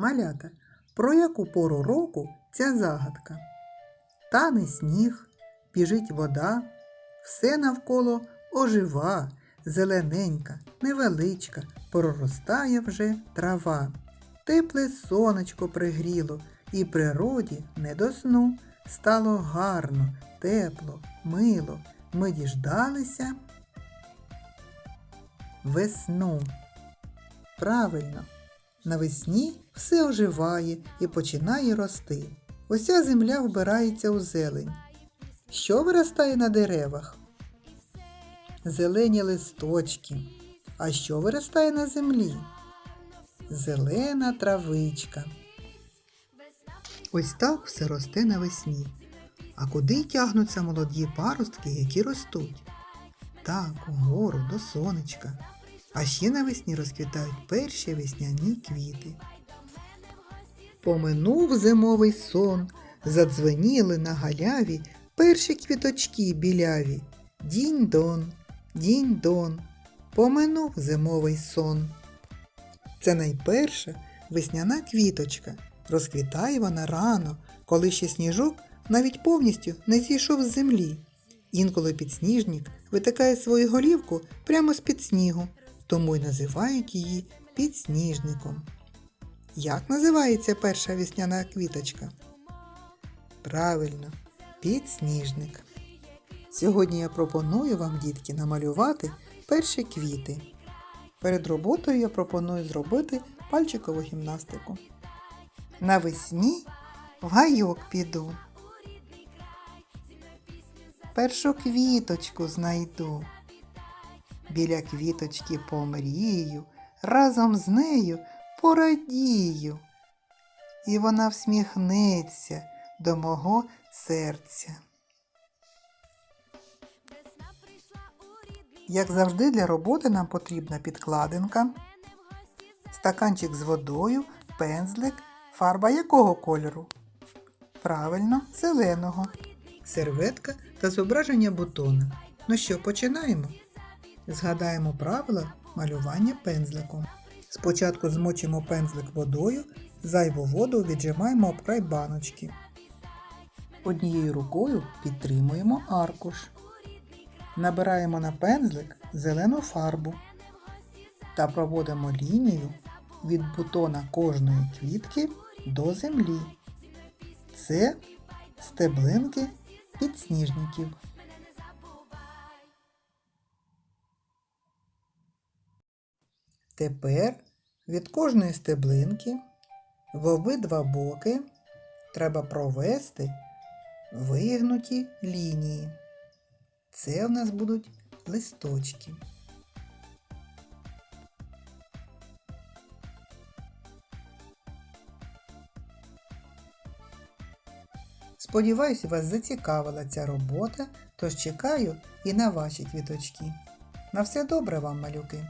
Малята, про яку пору року ця загадка? Тане сніг, біжить вода, все навколо ожива, зелененька, невеличка, проростає вже трава. Тепле сонечко пригріло, і природі не до сну. Стало гарно, тепло, мило. Ми діждалися весну. Правильно, навесні все оживає і починає рости. Уся земля вбирається у зелень. Що виростає на деревах? Зелені листочки. А що виростає на землі? Зелена травичка. Ось так все росте навесні. А куди тягнуться молоді паростки, які ростуть? Так, угору до сонечка. А ще навесні розквітають перші весняні квіти. Поминув зимовий сон, задзвеніли на галяві перші квіточки біляві. Дінь-дон, дінь-дон, поминув зимовий сон. Це найперша весняна квіточка. Розквітає вона рано, коли ще сніжок навіть повністю не зійшов з землі. Інколи підсніжник витикає свою голівку прямо з-під снігу, тому й називають її підсніжником. Як називається перша весняна квіточка? Правильно, підсніжник. Сьогодні я пропоную вам, дітки, намалювати перші квіти. Перед роботою я пропоную зробити пальчикову гімнастику. Навесні в гайок піду. Першу квіточку знайду. Біля квіточки помрію, разом з нею порадію. І вона всміхнеться до мого серця. Як завжди, для роботи нам потрібна підкладинка, стаканчик з водою, пензлик, фарба якого кольору? Правильно, зеленого. Серветка та зображення бутона. Ну що, починаємо? Згадаємо правила малювання пензликом. Спочатку змочимо пензлик водою, зайву воду віджимаємо об край баночки. Однією рукою підтримуємо аркуш. Набираємо на пензлик зелену фарбу та проводимо лінію від бутона кожної квітки до землі. Це стеблинки підсніжників. Тепер від кожної стеблинки в обидва боки треба провести вигнуті лінії. Це в нас будуть листочки. Сподіваюсь, вас зацікавила ця робота, тож чекаю і на ваші квіточки. На все добре вам, малюки!